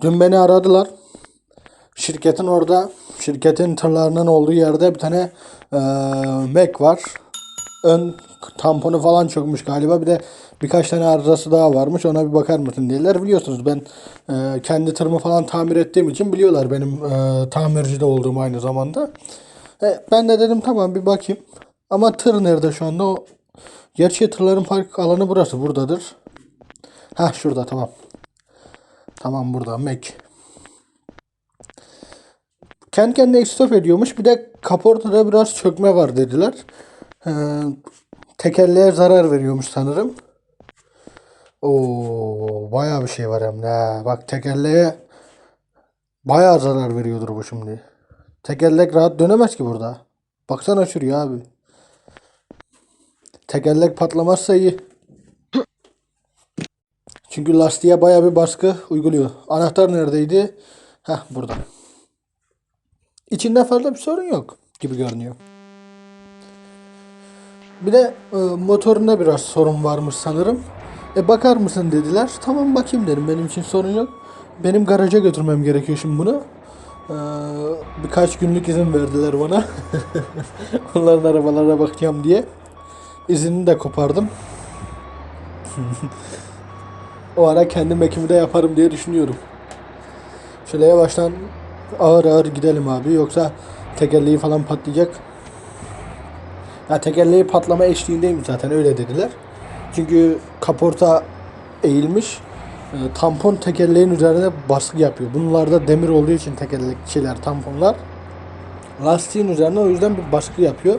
Dün beni aradılar. Şirketin orada, şirketin tırlarının olduğu yerde bir tane eee Mac var. Ön tamponu falan çökmüş galiba. Bir de birkaç tane arızası daha varmış. Ona bir bakar mısın dediler. Biliyorsunuz ben eee, kendi tırımı falan tamir ettiğim için biliyorlar benim eee tamircide olduğumu aynı zamanda. E, ben de dedim tamam bir bakayım. Ama tır nerede şu anda? O Gerçi tırların park alanı burası. Buradadır. Ha şurada tamam. Tamam burada Mac. Kendi kendine istop ediyormuş. Bir de kaportada biraz çökme var dediler. Ee, tekerleğe zarar veriyormuş sanırım. Oo, bayağı bir şey var hem de. Bak tekerleğe bayağı zarar veriyordur bu şimdi. Tekerlek rahat dönemez ki burada. Baksana şuraya abi. Tekerlek patlamazsa iyi. Çünkü lastiğe bayağı bir baskı uyguluyor. Anahtar neredeydi? Heh burada. İçinde fazla bir sorun yok gibi görünüyor. Bir de e, motorunda biraz sorun varmış sanırım. E bakar mısın dediler. Tamam bakayım dedim. Benim için sorun yok. Benim garaja götürmem gerekiyor şimdi bunu. E, birkaç günlük izin verdiler bana. Onların arabalara bakacağım diye. İznini de kopardım. o ara kendim ekimi de yaparım diye düşünüyorum. Şöyle yavaştan ağır ağır gidelim abi. Yoksa tekerleği falan patlayacak. Ya tekerleği patlama eşliğindeymiş zaten öyle dediler. Çünkü kaporta eğilmiş. E, tampon tekerleğin üzerine baskı yapıyor. Bunlarda demir olduğu için tekerlekçiler, tamponlar lastiğin üzerine o yüzden bir baskı yapıyor.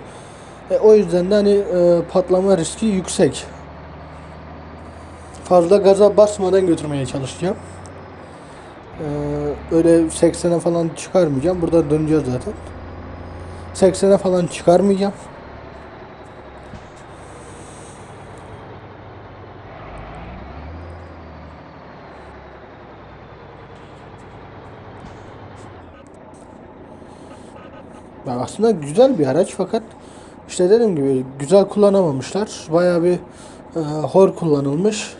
E, o yüzden de hani e, patlama riski yüksek. Fazla gaza basmadan götürmeye çalışacağım. E, öyle 80'e falan çıkarmayacağım. Burada döneceğiz zaten. 80'e falan çıkarmayacağım. Ya aslında güzel bir araç fakat işte dediğim gibi güzel kullanamamışlar. Bayağı bir e, hor kullanılmış.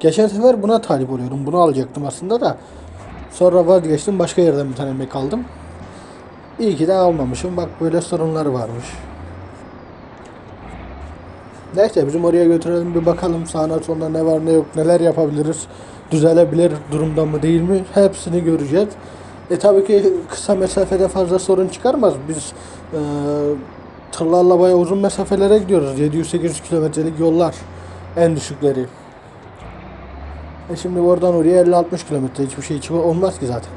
Geçen sefer buna talip oluyordum. Bunu alacaktım aslında da. Sonra vazgeçtim. Başka yerden bir tane Mac aldım. İyi ki de almamışım. Bak böyle sorunlar varmış. Neyse bizim oraya götürelim bir bakalım sağına soluna ne var ne yok neler yapabiliriz. Düzelebilir durumda mı değil mi hepsini göreceğiz. E tabii ki kısa mesafede fazla sorun çıkarmaz. Biz e, tırlarla bayağı uzun mesafelere gidiyoruz. 700-800 kilometrelik yollar en düşükleri. E şimdi oradan oraya 50-60 kilometre hiçbir şey çıkma olmaz ki zaten.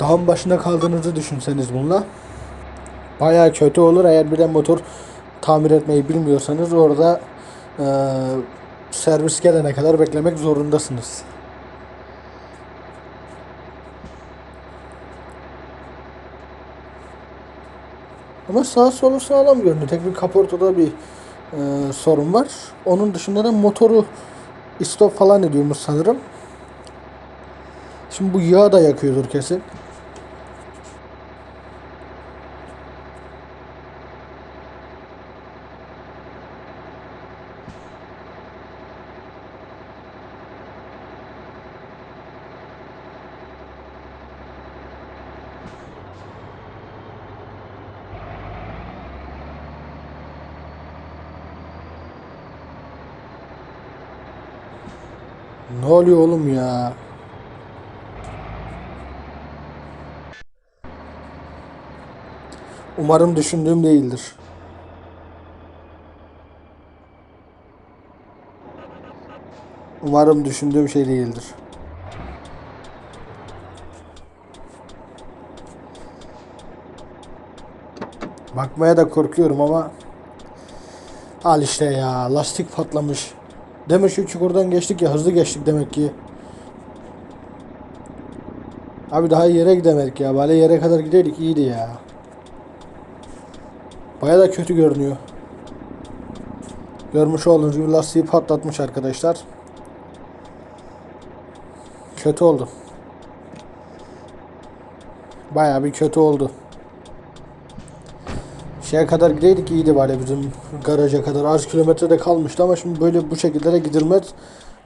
Dağın başında kaldığınızı düşünseniz bununla. Bayağı kötü olur eğer bir de motor tamir etmeyi bilmiyorsanız orada e, servis gelene kadar beklemek zorundasınız. Ama sağ solu sağlam görünüyor. Tek bir kaportada bir e, sorun var. Onun dışında da motoru istop falan ediyormuş sanırım. Şimdi bu yağ da yakıyordur kesin. Ne oluyor oğlum ya? Umarım düşündüğüm değildir. Umarım düşündüğüm şey değildir. Bakmaya da korkuyorum ama al işte ya lastik patlamış. Demek şu çukurdan geçtik ya hızlı geçtik demek ki. Abi daha yere gidemedik ya. Böyle yere kadar gidelim iyiydi ya. Baya da kötü görünüyor. Görmüş olduğunuz gibi lastiği patlatmış arkadaşlar. Kötü oldu. Baya bir kötü oldu. Şeye kadar gideydik iyiydi bari bizim garaja kadar. Az kilometrede kalmıştı ama şimdi böyle bu şekilde de gidilmez.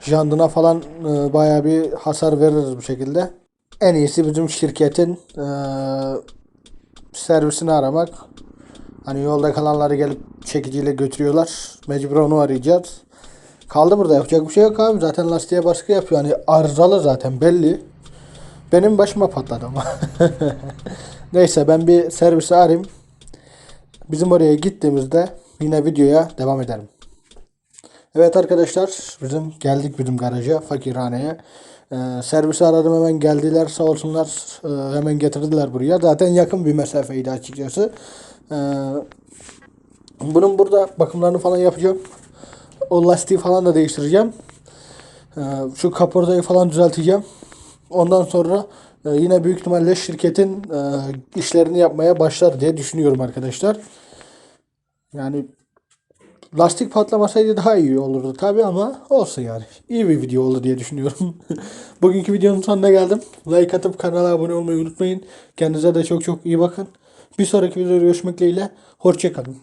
Jandına falan e, bayağı bir hasar veririz bu şekilde. En iyisi bizim şirketin e, servisini aramak. Hani yolda kalanları gelip çekiciyle götürüyorlar. Mecbur onu arayacağız. Kaldı burada yapacak bir şey yok abi. Zaten lastiğe baskı yapıyor. Hani arızalı zaten belli. Benim başıma patladı ama. Neyse ben bir servisi arayayım. Bizim oraya gittiğimizde yine videoya devam ederim. Evet arkadaşlar bizim geldik bizim garaja fakirhaneye. Ee, servisi aradım hemen geldiler sağ olsunlar Ee, hemen getirdiler buraya. Zaten yakın bir mesafeydi açıkçası. Ee, bunun burada bakımlarını falan yapacağım. O lastiği falan da değiştireceğim. Ee, şu kaportayı falan düzelteceğim. Ondan sonra e, yine büyük ihtimalle şirketin e, işlerini yapmaya başlar diye düşünüyorum arkadaşlar. Yani lastik patlamasaydı daha iyi olurdu tabi ama olsun yani. İyi bir video oldu diye düşünüyorum. Bugünkü videonun sonuna geldim. Like atıp kanala abone olmayı unutmayın. Kendinize de çok çok iyi bakın. Bir sonraki videoda görüşmek dileğiyle. Hoşçakalın.